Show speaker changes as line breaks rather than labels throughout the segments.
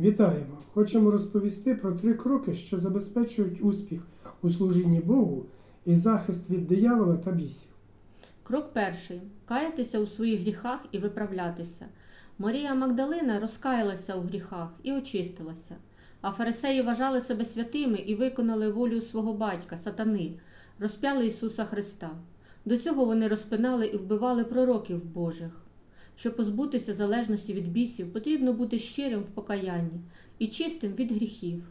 Вітаємо! Хочемо розповісти про три кроки, що забезпечують успіх у служінні Богу і захист від диявола та бісів.
Крок перший каятися у своїх гріхах і виправлятися. Марія Магдалина розкаялася у гріхах і очистилася. А фарисеї вважали себе святими і виконали волю свого батька, сатани, розп'яли Ісуса Христа. До цього вони розпинали і вбивали пророків Божих. Щоб позбутися залежності від бісів, потрібно бути щирим в покаянні і чистим від гріхів.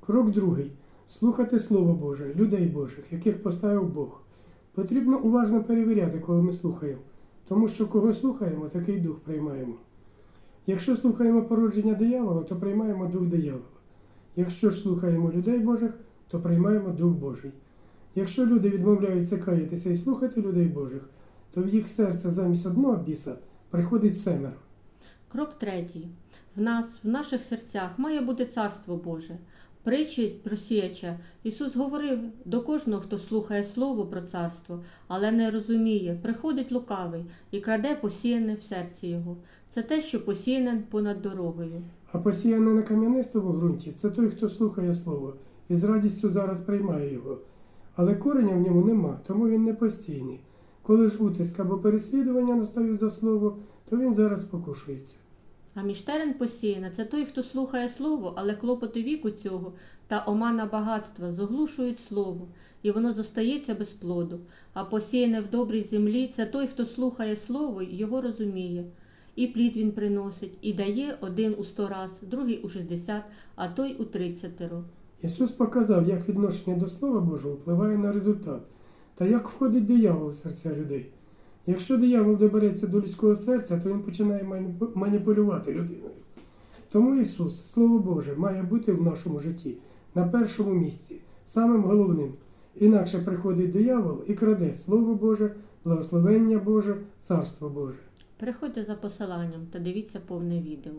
Крок другий слухати Слово Боже, людей Божих, яких поставив Бог. Потрібно уважно перевіряти, коли ми слухаємо, тому що кого слухаємо, такий дух приймаємо. Якщо слухаємо породження диявола, то приймаємо дух диявола. Якщо ж слухаємо людей Божих, то приймаємо Дух Божий. Якщо люди відмовляються каятися і слухати людей Божих, то в їх серце замість одного біса приходить семеро.
Крок третій. В нас, в наших серцях, має бути Царство Боже. Притчі про сіяча Ісус говорив до кожного, хто слухає Слово про царство, але не розуміє, приходить лукавий і краде посіяне в серці його. Це те, що посіяне понад дорогою.
А посіяне на кам'янистому ґрунті це той, хто слухає слово і з радістю зараз приймає його. Але кореня в ньому нема, тому він не постійний. Коли ж утиск або переслідування настають за слово, то він зараз покушується.
А між терен посіяне це той, хто слухає слово, але клопоти віку цього та омана багатства заглушують слово, і воно зостається без плоду. А посіяне в добрій землі це той, хто слухає слово і його розуміє. І плід він приносить, і дає один у сто раз, другий у шістдесят, а той у тридцятеро.
Ісус показав, як відношення до Слова Божого впливає на результат та як входить диявол в серця людей. Якщо диявол добереться до людського серця, то він починає маніпулювати людиною. Тому Ісус, Слово Боже, має бути в нашому житті на першому місці, самим головним. Інакше приходить диявол і краде Слово Боже, благословення Боже, Царство Боже.
Переходьте за посиланням та дивіться повне відео.